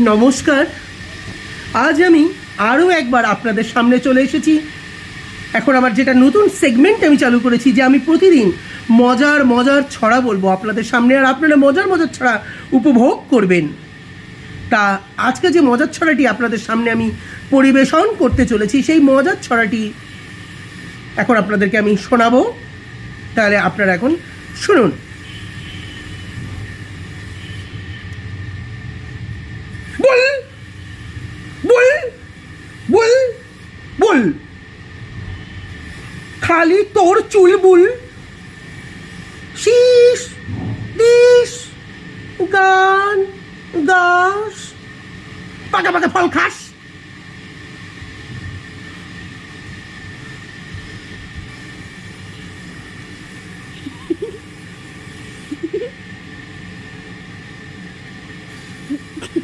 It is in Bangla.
নমস্কার। আজ আমি আরও একবার আপনাদের সামনে চলে এসেছি। এখন আমার যেটা নতুন সেগমেন্ট আমি চালু করেছি, যে আমি প্রতিদিন মজার মজার ছড়া বলব আপনাদের সামনে, আর আপনারা মজার মজার ছড়া উপভোগ করবেন। তা আজকে যে মজার ছড়াটি আপনাদের সামনে আমি পরিবেশন করতে চলেছি, সেই মজার ছড়াটি এখন আপনাদেরকে আমি শোনাবো। তাহলে আপনারা এখন শুনুন। বল খালি তোর চুলবুল শীষ দিস গান গাস। পাকা পাকা ফল খাস।